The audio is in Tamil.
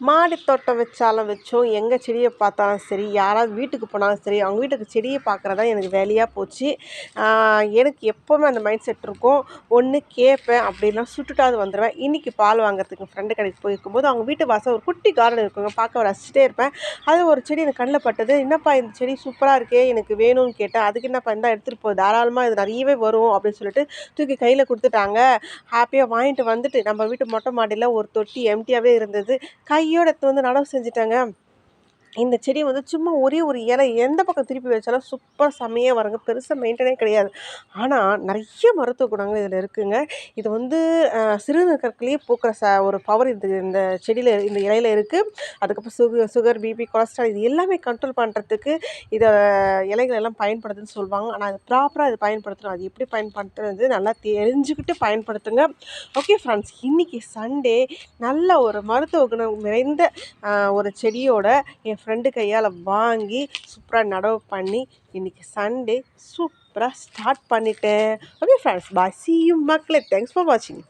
மாடி தோட்டம் வச்சாலும் வச்சோம் எங்கே செடியை பார்த்தாலும் சரி யாராவது வீட்டுக்கு போனாலும் சரி அவங்க வீட்டுக்கு செடியை பார்க்குறது தான் எனக்கு வேலையாக போச்சு. எனக்கு எப்போவுமே அந்த மைண்ட் செட் இருக்கும். ஒன்று கேட்பேன் அப்படின்னா சுட்டுட்டாவது வந்துடுவேன் இன்றைக்கி பால் வாங்குறதுக்கு ஃப்ரெண்டு கடைக்கு போயிருக்கும்போது அவங்க வீட்டு வாசல் ஒரு குட்டி கார்டன் இருக்குங்க. பார்க்க ரசிச்சிட்டே இருப்பேன். அது ஒரு செடி எனக்கு கண்ணில் பட்டது. என்னப்பா இந்த செடி சூப்பராக இருக்கே எனக்கு வேணும்னு கேட்டேன். அதுக்கு என்னப்பா இருந்தால் எடுத்துகிட்டு போ. தாராளமாக இது நிறையவே வரும் அப்படின்னு சொல்லிட்டு தூக்கி கையில் கொடுத்துட்டாங்க. ஹாப்பியாக வாங்கிட்டு வந்துட்டு நம்ம வீட்டு மொட்டை மாடியில் ஒரு தொட்டி எம்டியாகவே இருந்தது. கை கையோட எடுத்து வந்து நடவு செஞ்சுட்டேங்க. இந்த செடி வந்து சும்மா ஒரே ஒரு இலை எந்த பக்கம் திருப்பி வச்சாலும் சூப்பராக செம்மையாக வருங்க. பெருசாக மெயின்டனே கிடையாது. ஆனால் நிறைய மருத்துவ குணங்கள் இதில் இருக்குதுங்க இது வந்து சிறுநீர் கற்களையே பூக்கிற ச ஒரு பவர் இது இந்த செடியில் இந்த இலையில் இருக்குது அதுக்கப்புறம் சுகர் சுகர் பிபி கொலஸ்ட்ரால் இது எல்லாமே கண்ட்ரோல் பண்ணுறதுக்கு இதை இலைகள் எல்லாம் பயன்படுதுன்னு சொல்லுவாங்க. ஆனால் அது ப்ராப்பராக இது பயன்படுத்தணும். அது எப்படி பயன்படுத்துறது நல்லா தெரிஞ்சுக்கிட்டு பயன்படுத்துங்க. ஓகே ஃப்ரெண்ட்ஸ் இன்றைக்கி சண்டே நல்ல ஒரு மருத்துவ குணம் நிறைந்த ஒரு செடியோட என் ஃப்ரெண்டு கையால் வாங்கி சூப்பராக நடவு பண்ணி இன்றைக்கி சண்டே சூப்பராக ஸ்டார்ட் பண்ணிட்டேன். Okay friends bye see you மக்களே. தேங்க்ஸ் ஃபார் வாட்சிங்